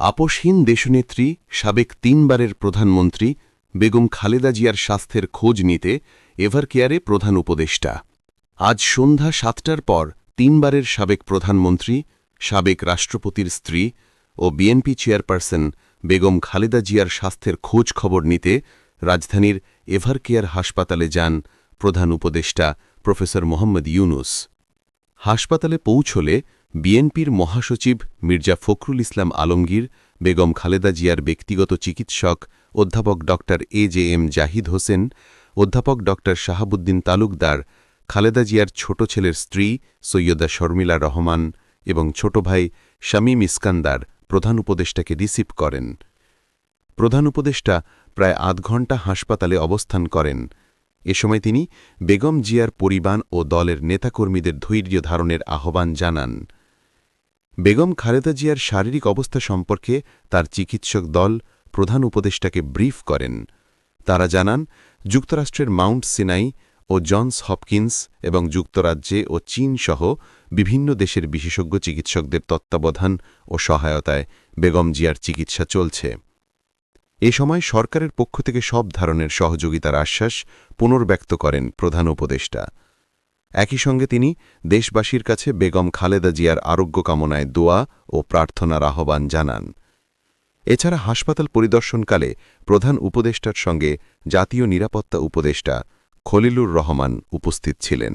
আপোষহীন দেশনেত্রী সাবেক তিনবারের প্রধানমন্ত্রী বেগম খালেদা জিয়ার স্বাস্থ্যের খোঁজ নিতে এভারকেয়ারে প্রধান উপদেষ্টা। আজ সন্ধ্যা সাতটার পর তিনবারের সাবেক প্রধানমন্ত্রী, সাবেক রাষ্ট্রপতির স্ত্রী ও বিএনপি চেয়ারপারসন বেগম খালেদা জিয়ার স্বাস্থ্যের খোঁজ খবর নিতে রাজধানীর এভারকেয়ার হাসপাতালে যান প্রধান উপদেষ্টা প্রফেসর মোহাম্মদ ইউনুস। হাসপাতালে পৌঁছলে বিএনপির মহাসচিব মির্জা ফখরুল ইসলাম আলমগীর, বেগম খালেদা জিয়ার ব্যক্তিগত চিকিৎসক অধ্যাপক ড A J M Zahid Hossain, অধ্যাপক ড শাহাবুদ্দিন তালুকদার, খালেদা জিয়ার ছোট ছেলের স্ত্রী সৈয়দা শর্মিলা রহমান এবং ছোট ভাই শামীম ইস্কান্দার প্রধান উপদেষ্টাকে রিসিভ করেন। প্রধান উপদেষ্টা প্রায় আধ ঘণ্টা হাসপাতালে অবস্থান করেন। এ সময় তিনি বেগম জিয়ার পরিবার ও দলের নেতাকর্মীদের ধৈর্য ধারণের আহ্বান জানান। বেগম খালেদা জিয়ার শারীরিক অবস্থা সম্পর্কে তার চিকিৎসক দল প্রধান উপদেষ্টাকে ব্রিফ করেন। তারা জানান, যুক্তরাষ্ট্রের মাউন্ট সিনাই ও জনস হপকিন্স এবং যুক্তরাজ্যে ও চীন সহ বিভিন্ন দেশের বিশেষজ্ঞ চিকিৎসকদের তত্ত্বাবধান ও সহায়তায় বেগম জিয়ার চিকিৎসা চলছে। এ সময় সরকারের পক্ষ থেকে সব ধরনের সহযোগিতার আশ্বাস পুনর্ব্যক্ত করেন প্রধান উপদেষ্টা। একই সঙ্গে তিনি দেশবাসীর কাছে বেগম খালেদা জিয়ার আরোগ্য কামনায় দোয়া ও প্রার্থনার আহ্বান জানান। এছাড়া হাসপাতাল পরিদর্শনকালে প্রধান উপদেষ্টার সঙ্গে জাতীয় নিরাপত্তা উপদেষ্টা খলিলুর রহমান উপস্থিত ছিলেন।